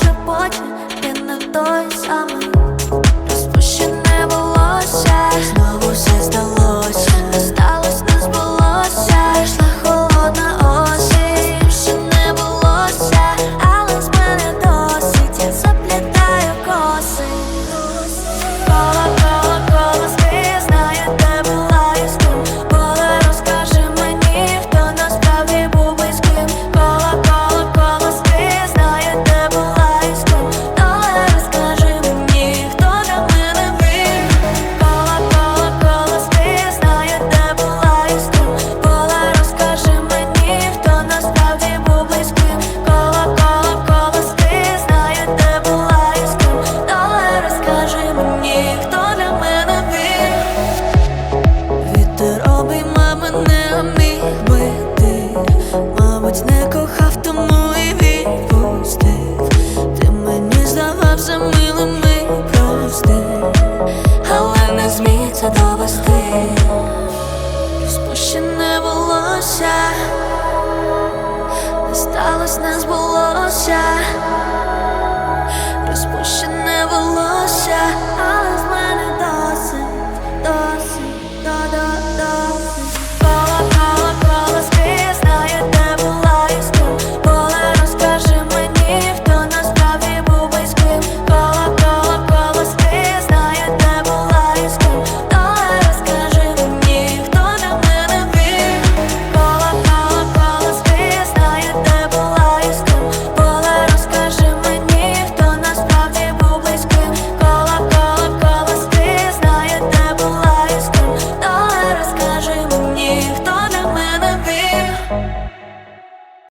шепоче, ти не той самий мабуть, не кохав, тому і відпустив. Ти мені здавався милим і простив але не зміг це довести. Розпущене волосся не сталося не було